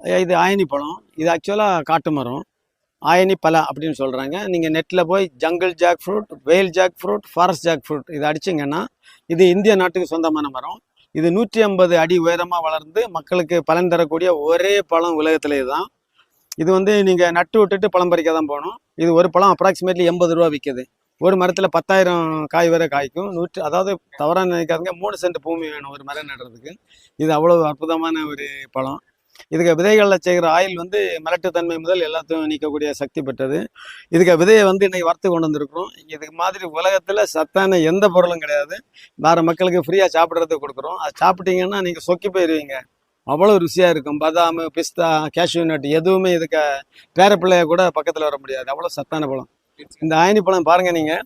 இது ஆயனி பழம். இது ஆக்சுவலாக காட்டு மரம். ஆயனி பலா அப்படின்னு சொல்கிறாங்க நீங்கள் நெட்டில் போய் jungle jackfruit wild jackfruit forest jackfruit இது அடிச்சிங்கன்னா இது இந்திய நாட்டுக்கு சொந்தமான மரம். இது நூற்றி ஐம்பது அடி உயரமாக வளர்ந்து மக்களுக்கு பலன் தரக்கூடிய ஒரே பழம் உலகத்திலே தான் இது வந்து நீங்கள் நட்டு விட்டுட்டு பழம் பறிக்க தான் போகணும். இது ஒரு பழம் அப்ராக்சிமேட்லி எண்பது ரூபா விற்கிது ஒரு மரத்தில் பத்தாயிரம் காய் வரை காய்க்கும். நூற்றி அதாவது தவறாக நினைக்காதுங்க மூணு சென்ட் பூமி வேணும் ஒரு மரம் நடுறதுக்கு. இது அவ்வளோ அற்புதமான ஒரு பழம். இதுக்கு விதைகளில் செய்கிற ஆயில் வந்து மலட்டுத்தன்மை முதல் எல்லாத்தையும் நீக்கக்கூடிய சக்தி பெற்றது. இதுக்கு விதையை வந்து இன்னைக்கு வறுத்து கொண்டு வந்திருக்கிறோம். இதுக்கு மாதிரி உலகத்தில் சத்தான எந்த பொருளும் கிடையாது. வேறு மக்களுக்கு ஃப்ரீயாக சாப்பிட்றதுக்கு கொடுக்குறோம். அது சாப்பிட்டீங்கன்னா நீங்கள் சொக்கி போயிடுவீங்க அவ்வளோ ருசியாக இருக்கும். பதாமு பிஸ்தா கேஷ்யூ நட் எதுவுமே இதுக்கு பேரப்பிள்ளைய கூட பக்கத்தில் வர முடியாது. அவ்வளோ சத்தான பழம். இந்த ஆயனி பழம் பாருங்க நீங்கள்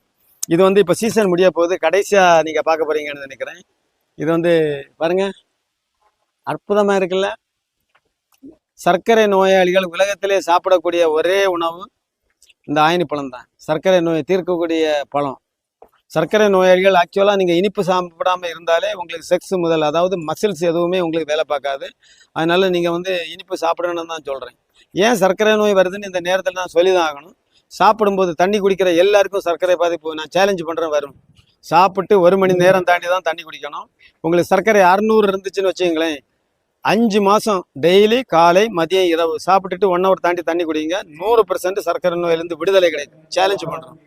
இது வந்து இப்போ சீசன் முடிய போகுது. கடைசியாக நீங்கள் பார்க்க போறீங்கன்னு நினைக்கிறேன். இது வந்து பாருங்க. அற்புதமாக இருக்குல்ல? சர்க்கரை நோயாளிகள் உலகத்திலே சாப்பிடக்கூடிய ஒரே உணவு இந்த ஆயினி பழம் தான். சர்க்கரை நோயை தீர்க்கக்கூடிய பழம். சர்க்கரை நோயாளிகள் ஆக்சுவலாக நீங்கள் இனிப்பு சாப்பிடாமல் இருந்தாலே உங்களுக்கு செக்ஸ் முதல் அதாவது மசில்ஸ் எதுவுமே உங்களுக்கு வேலை பார்க்காது. அதனால் நீங்கள் வந்து இனிப்பு சாப்பிடணும்னு தான் சொல்கிறேன் ஏன் சர்க்கரை நோய் வருதுன்னு இந்த நேரத்தில் நான் சொல்லி தான் ஆகணும். சாப்பிடும்போது தண்ணி குடிக்கிற எல்லாருக்கும் சர்க்கரை பாதிப்பு நான் சேலஞ்சு பண்ணுறேன் வரும். சாப்பிட்டு ஒரு மணி நேரம் தாண்டி தான் தண்ணி குடிக்கணும். உங்களுக்கு சர்க்கரை அறுநூறு இருந்துச்சுன்னு வச்சுங்களேன் அஞ்சு மாதம் டெய்லி காலை மதியம் இரவு. சாப்பிட்டுட்டு ஒன் ஹவர் தாண்டி தண்ணி குடிங்க. நூறு பர்சன்ட் சர்க்கரை நோயிலேருந்து விடுதலை கிடைக்கும். சேலஞ்சு பண்ணுறோம்